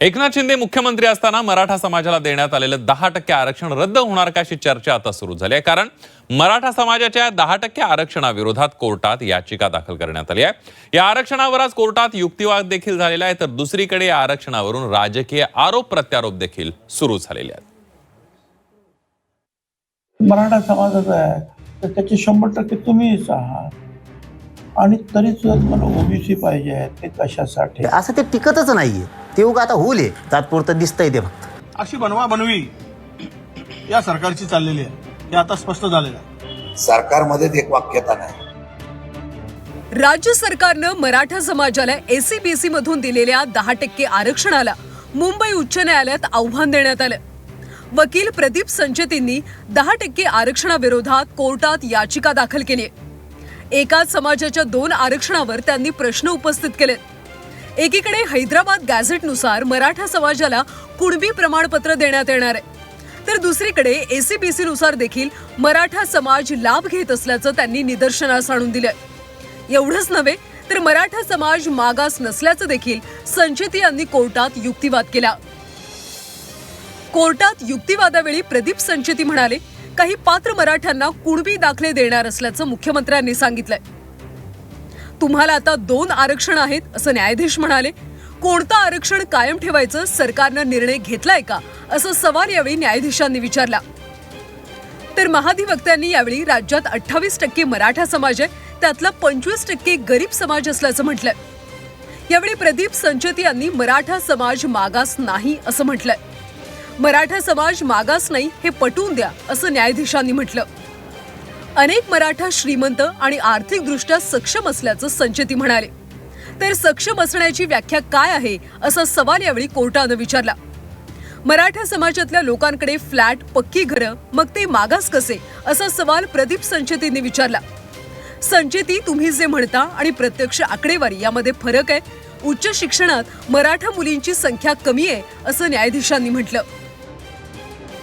एकनाथ शिंदे मुख्यमंत्री असताना मराठा समाजाला देण्यात आलेलं दहा टक्के आरक्षण रद्द होणार का अशी चर्चा आता सुरू झाली आहे. कारण मराठा समाजाच्या दहा टक्के आरक्षणाविरोधात कोर्टात याचिका दाखल करण्यात आली आहे. या आरक्षणावर आज कोर्टात युक्तिवाद देखील झालेला आहे. तर दुसरीकडे या आरक्षणावरून राजकीय आरोप प्रत्यारोप देखील सुरू झालेले आहेत. मराठा समाजाचा आहे. तर त्याचे शंभर टक्के तुम्हीच आहात. आणि तरी सुद्धा तुम्हाला ओबीसी पाहिजे आहे ते कशासाठी? असं ते टिकतच नाहीये. ते उगा आता होईल हे. तात्पुरतं दिसतंय ते फक्त. अशी बनवा बनवी. या सरकारची चाललेली आहे. हे आता स्पष्ट झालेलं आहे. सरकारमध्येच एक वाक्यता नाही. राज्य सरकारनं मराठा समाजाला एसीबीसी मधून दिलेल्या दहा टक्के आरक्षणाला मुंबई उच्च न्यायालयात आव्हान देण्यात आलं. वकील प्रदीप संचेतींनी दहा टक्के आरक्षणाविरोधात कोर्टात याचिका दाखल केली आहे. एकाच समाजाच्या दोन आरक्षणावर त्यांनी प्रश्न उपस्थित केले. एकीकडे हैदराबाद गॅझेटनुसार मराठा समाजाला कुणबी प्रमाणपत्र देण्यात येणार आहे. तर दुसरीकडे एसीबीसी नुसार देखील मराठा समाज लाभ घेत असल्याचं त्यांनी निदर्शनास आणून दिलंय. एवढंच नव्हे तर मराठा समाज मागास नसल्याचं देखील संचिती यांनी कोर्टात युक्तिवाद केला. कोर्टात युक्तिवादावेळी प्रदीप संचेती म्हणाले काही पात्र मराठ्यांना कुणबी दाखले देणार असल्याचं मुख्यमंत्र्यांनी सांगितलंय. तुम्हाला आता दोन आरक्षण आहेत असं न्यायाधीश म्हणाले. कोणतं आरक्षण कायम ठेवायचं सरकारनं निर्णय घेतलाय का असं सवाल यावेळी न्यायाधीशांनी विचारला. तर महाधिवक्त्यांनी यावेळी राज्यात अठ्ठावीस टक्के मराठा समाज आहे त्यातला पंचवीस टक्के गरीब समाज असल्याचं म्हटलंय. यावेळी प्रदीप संचेती यांनी मराठा समाज मागास नाही असं म्हटलंय. मराठा समाज मागास नाही हे पटवून द्या असं न्यायाधीशांनी म्हटलं. अनेक मराठा श्रीमंत आणि आर्थिकदृष्ट्या सक्षम असल्याचं संचेती म्हणाले. तर सक्षम असण्याची व्याख्या काय आहे असा सवाल यावेळी कोर्टानं विचारला. मराठा समाजातल्या लोकांकडे फ्लॅट पक्की घरं मग ते मागास कसे असा सवाल प्रदीप संचेतींनी विचारला. संचेती तुम्ही जे म्हणता आणि प्रत्यक्ष आकडेवारी यामध्ये फरक आहे उच्च शिक्षणात मराठा मुलींची संख्या कमी आहे असं न्यायाधीशांनी म्हटलं.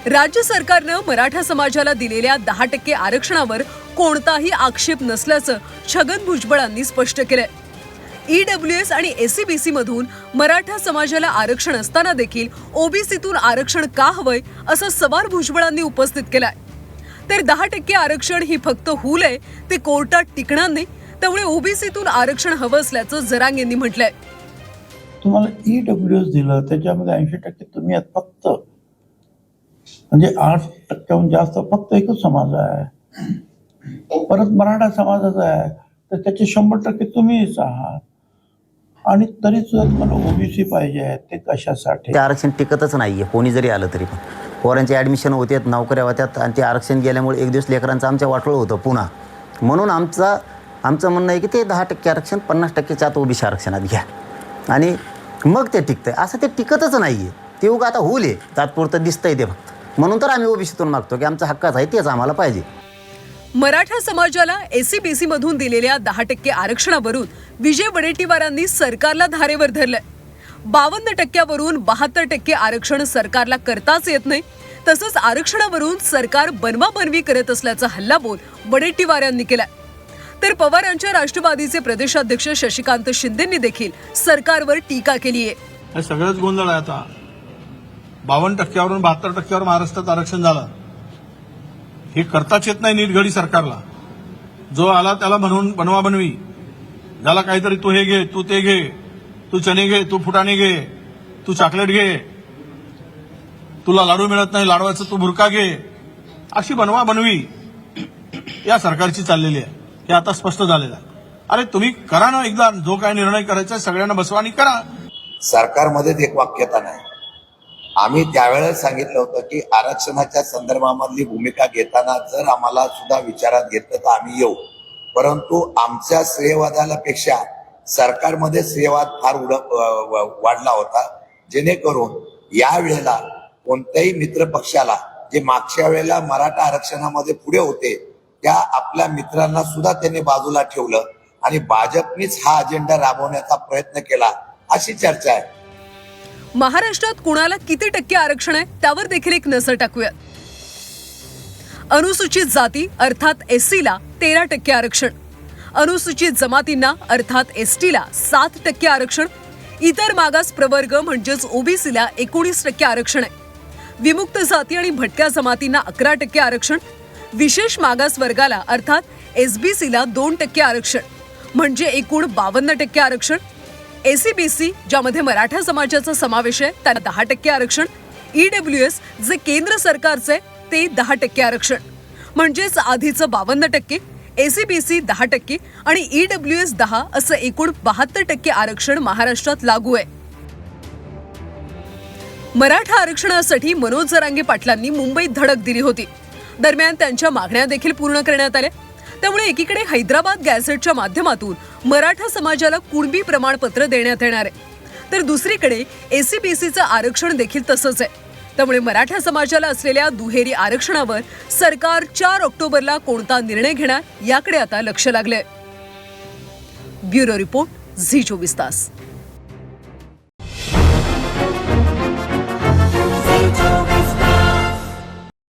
राज्य सरकारनं मराठा समाजाला दिलेल्या दहा टक्के आरक्षणावर कोणताही आक्षेप नसल्याचं छगन भुजबळांनी स्पष्ट केलंय. ईडब्ल्यू एस आणि एसीबीसी मधून मराठा समाजाला आरक्षण असताना देखील ओबीसीतून आरक्षण का हवंय असा सवाल भुजबळांनी उपस्थित केलाय. तर दहा टक्के आरक्षण ही फक्त हुल आहे ते कोर्टात टिकणार नाही त्यामुळे ओबीसीतून आरक्षण हवं असल्याचं जरांग यांनी म्हटलंय. तुम्हाला ई डब्ल्यू एस दिलं त्याच्यामध्ये ऐंशी टक्के तुम्ही फक्त म्हणजे आठ टक्क्याहून जास्त फक्त एकच समाज आहे. परत मराठा समाजाचा आहे. तर त्याचे शंभर टक्के तुम्हीच आहात. आणि तरी सुद्धा तुम्हाला ओबीसी पाहिजे आहे ते कशासाठी? ते आरक्षण टिकतच नाहीये. कोणी जरी आलं तरी पण. पोरांचे ॲडमिशन होते नोकऱ्या होत्यात आणि ते आरक्षण गेल्यामुळे एक दिवस लेकरांचं आमच्या वाटोळ होतं पुन्हा. म्हणून आमचा आमचं म्हणणं आहे की ते दहा टक्के आरक्षण पन्नास टक्केच्या आत ओबीसी आरक्षणात घ्या. आणि मग ते टिकतंय. असं ते टिकतच नाही आहे ते उगा आता होईल आहे तात्पुरतं दिसतंय ते फक्त. म्हणून तर आम्ही ओबीसीतून मागतो की आमचा हक्काच आहे तेच आम्हाला पाहिजे. मराठा समाजाला एसीबीसी मधून दिलेल्या दहा टक्के आरक्षणावरून विजय वडेट्टीवारांनी सरकारला धारेवर धरलंय. बावन्न टक्क्यावरून बहात्तर टक्के आरक्षण सरकारला करताच येत नाही. तसंच आरक्षणावरून सरकार बनवाबनवी करत असल्याचा हल्लाबोल वडेट्टीवार यांनी केलाय. तर पवारांच्या राष्ट्रवादीचे प्रदेशाध्यक्ष शशिकांत शिंदेंनी देखील सरकारवर टीका केली आहे सगळंच गोंधळ आहे आता. बावन्न टक्क्यावरून बहात्तर टक्क्यावर महाराष्ट्रात आरक्षण झालं. हे करताच येत नाही नीट घडी सरकारला. जो आला त्याला म्हणून बनवा बनवी. ज्याला काहीतरी तू हे घे तू ते घे तू चणे घे तू फुटाणे घे तू चॉकलेट घे. तुला लाडू मिळत नाही लाडवाचं तू भुरका घे. अशी बनवा बनवी. या सरकारची चाललेली आहे. हे आता स्पष्ट झालेलं आहे. अरे तुम्ही करा ना एकदा. जो काय निर्णय करायचा आहे, सगळ्यांना बसवा आणि करा. सरकारमध्येच एक वाक्यता नाही. आम्ही त्यावेळेस सांगितलं होतं की आरक्षणाच्या संदर्भामधली भूमिका घेताना जर आम्हाला सुद्धा विचारात घेतलं तर आम्ही येऊ. परंतु आमच्या श्रेयवादाला पेक्षा सरकारमध्ये श्रेयवाद फार उड वाढला होता. जेणेकरून या वेळेला कोणत्याही मित्र पक्षाला जे मागच्या वेळेला मराठा आरक्षणामध्ये पुढे होते त्या आपल्या मित्रांना सुद्धा त्यांनी बाजूला ठेवलं आणि भाजपनीच हा अजेंडा राबवण्याचा प्रयत्न केला अशी चर्चा आहे. महाराष्ट्रात कुणाला किती टक्के आरक्षण आहे त्यावर देखील एक नजर टाकूया. अनुसूचित जाती अर्थात एस ला तेरा टक्के आरक्षण. अनुसूचित जमातींना अर्थात एस टीला सात टक्के आरक्षण. इतर मागास प्रवर्ग म्हणजेच ओबीसीला एकोणीस टक्के आरक्षण आहे. विमुक्त जाती आणि भटक्या जमातींना अकरा टक्के आरक्षण. विशेष मागास वर्गाला अर्थात एसबीसीला दोन टक्के आरक्षण. म्हणजे एकूण बावन्न टक्के आरक्षण. एसीबीसी ज्यामध्ये मराठा समाजाचा समावेश आहे त्याला दहा टक्के आरक्षण. ईडब्ल्यू एस जे केंद्र सरकारचे आहे, ते दहा टक्के आरक्षण. म्हणजेच आधीचं बावन्न टक्के एसीबीसी दहा टक्के आणि ईडब्ल्यू एस दहा असं एकूण बहात्तर टक्के आरक्षण महाराष्ट्रात लागू आहे. मराठा आरक्षणासाठी मनोज जरांगे पाटलांनी मुंबईत धडक दिली होती. दरम्यान त्यांच्या मागण्या देखील पूर्ण करण्यात आल्या. त्यामुळे एकीकडे हैदराबाद गॅझेटच्या माध्यमातून मराठा समाजाला कुणबी प्रमाणपत्र देण्यात येणार आहे. तर दुसरीकडे एसीबीसीचं आरक्षण देखील तसंच आहे. त्यामुळे मराठा समाजाला असलेल्या दुहेरी आरक्षणावर सरकार चार ऑक्टोबरला कोणता निर्णय घेणार याकडे आता लक्ष लागलंय. ब्युरो रिपोर्ट झी चोवीस तास.